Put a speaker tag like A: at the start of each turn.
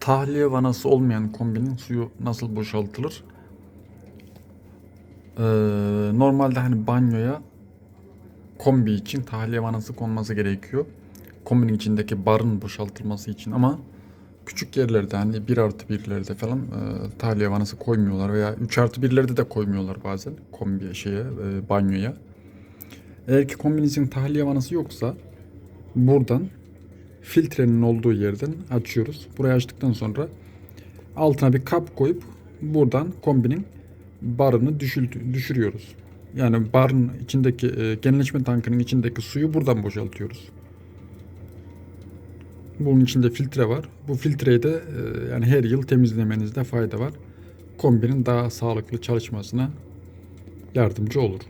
A: tahliye vanası olmayan kombinin suyu nasıl boşaltılır? Ee, normalde hani banyoya kombi için tahliye vanası konması gerekiyor. Kombinin içindeki barın boşaltılması için ama küçük yerlerde hani 1 artı birlerde falan e, tahliye vanası koymuyorlar veya 3 artı birlerde de koymuyorlar bazen kombi şeye e, banyoya. Eğer ki kombinizin tahliye vanası yoksa buradan filtrenin olduğu yerden açıyoruz. Burayı açtıktan sonra altına bir kap koyup buradan kombinin barını düşürüyoruz. Yani barın içindeki e, genleşme tankının içindeki suyu buradan boşaltıyoruz. Bunun içinde filtre var. Bu filtreyi de e, yani her yıl temizlemenizde fayda var. Kombinin daha sağlıklı çalışmasına yardımcı olur.